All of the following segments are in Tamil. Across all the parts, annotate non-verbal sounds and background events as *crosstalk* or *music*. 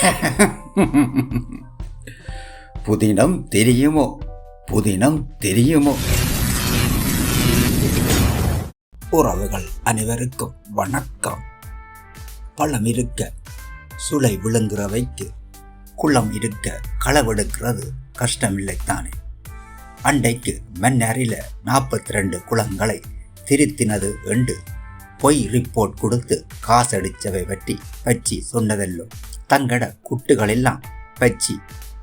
*laughs* புதினம் தெரியுமோ? புதினம் தெரியுமோ? உறவுகள் அனைவருக்கும் வணக்கம். பழம் இருக்க சுளை விழுங்குறவைக்கு குளம் இருக்க களவெடுக்கிறது கஷ்டமில்லைத்தானே. அண்டைக்கு மன்னரில நாற்பத்தி ரெண்டு குளங்களை திருத்தினது என்று பொய் ரிப்போர்ட் கொடுத்து காசடிச்சவை பற்றி பற்றி சொன்னதல்லோ? தங்கட குட்டுகளெல்லாம் பச்சி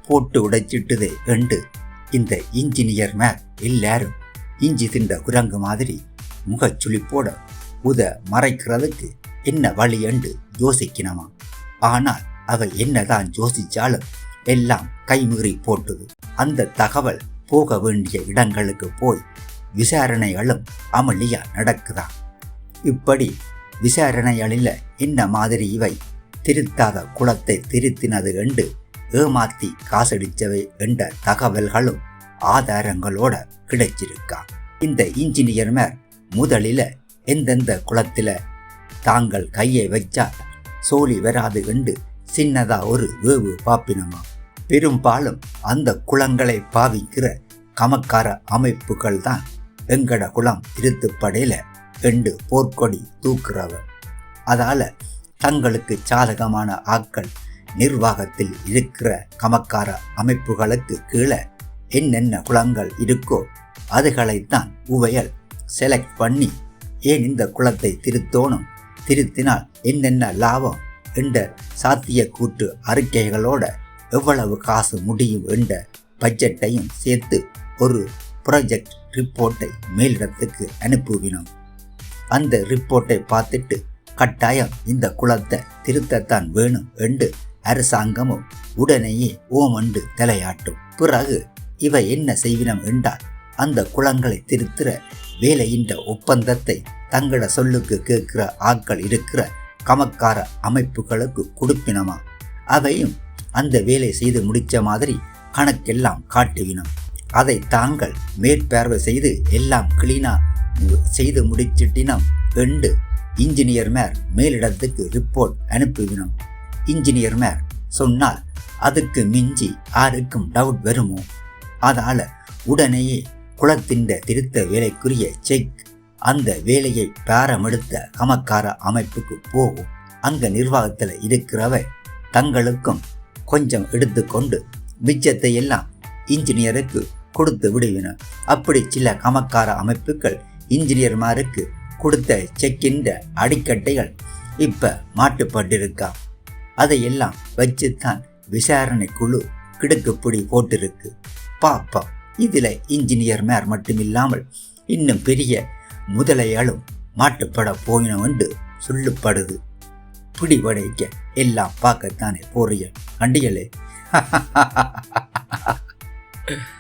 போட்டு உடைச்சிட்டுது என்று இந்த இன்ஜினியர் மேல் எல்லாரும் இஞ்சி திண்ட குரங்கு மாதிரி முகச்சுளிப்போட உத மறைக்கிறதுக்கு என்ன வழி என்று யோசிக்கணுமா ஆனால் அவ என்னதான் யோசிச்சாலும் எல்லாம் கைமீறி போட்டுது. அந்த தகவல் போக வேண்டிய இடங்களுக்கு போய் விசாரணைகளும் அமளியா நடக்குதான் இப்படி விசாரணைகளில் என்ன மாதிரி இவை திருத்தாத குளத்தை திருத்தினது என்று ஏமாத்தி காசடிச்சவை என்ற தகவல்களும் ஆதாரங்களோட கிடைச்சிருக்கா. இந்த இன்ஜினியர் முதலில் எந்தெந்த குளத்தில் தாங்கள் கையை வச்சா சோழி வராது என்று சின்னதா ஒரு வேவு பாப்பினமா. பெரும்பாலும் அந்த குளங்களை பாவிக்கிற கமக்கார அமைப்புகள் தான் எங்கட குளம் திருத்துப்படையில் ரெண்டு போர்க்கொடி தூக்குறவர் அதால் தங்களுக்கு சாதகமான ஆட்கள் நிர்வாகத்தில் இருக்கிற கமக்கார அமைப்புகளுக்கு கீழே என்னென்ன குளங்கள் இருக்கோ அதுகளைத்தான் உவையல் செலக்ட் பண்ணி ஏன் இந்த குளத்தை திருத்தோணும்? திருத்தினால் என்னென்ன லாபம்? என்ற சாத்திய கூற்று அறிக்கைகளோட எவ்வளவு காசு முடியும் என்ற பட்ஜெட்டையும் சேர்த்து ஒரு ப்ராஜெக்ட் ரிப்போர்ட்டை மேலிடத்துக்கு அனுப்புவினோம். அந்த ரிப்போர்ட்டை பார்த்துட்டு கட்டாயம் இந்த குளத்தை திருத்தத்தான் வேணும் என்று அரசாங்கமும் உடனேயே ஓமண்டு தலையாட்டும். பிறகு இவை என்ன செய்வினம் என்றால் அந்த குளங்களை திருத்துற வேலையின்ற ஒப்பந்தத்தை தங்கள சொல்லுக்கு கேட்கிற ஆட்கள் இருக்கிற கமக்கார அமைப்புகளுக்கு கொடுப்பினமா? அவையும் அந்த வேலை செய்து முடிச்ச மாதிரி கணக்கெல்லாம் காட்டுவினம். அதை தாங்கள் மேற்பார்வை செய்து எல்லாம் கிளீனா செய்து முடிச்சிட்டினம் என்று இன்ஜினியர் மேர் மேலிடத்துக்கு ரிப்போர்ட் அனுப்பிவினோம் இன்ஜினியர் மேர் சொன்னால் அதுக்கு மிஞ்சி யாருக்கும் டவுட் வருமோ? அதால உடனேயே குளத்தின் திருத்த வேலைக்குரிய செக் அந்த வேலையை பாரமெடுத்த கமக்கார அமைப்புக்கு போகும் அங்க நிர்வாகத்தில் இருக்கிறவ தங்களுக்கும் கொஞ்சம் எடுத்துக்கொண்டு மிச்சத்தை எல்லாம் இன்ஜினியருக்கு கொடுத்து விடுவின. அப்படி சில கமக்கார அமைப்புகள் இன்ஜினியர்மாருக்கு கொடுத்த செக்கின்ற அடிக்கட்டைகள் இப்ப மாட்டுப்பட்டிருக்கா? அதையெல்லாம் வச்சுத்தான் விசாரணை குழு கிடுக்குப்பிடி போட்டிருக்கு. பாப்பா இதில் இன்ஜினியர் மேர் மட்டும் இல்லாமல் இன்னும் பெரிய முதலையாலும் மாட்டுப்பட போயினோம் என்று சொல்லுப்படுது. பிடிபடைக்க எல்லாம் பார்க்கத்தானே போறிய கண்டிகளே *laughs*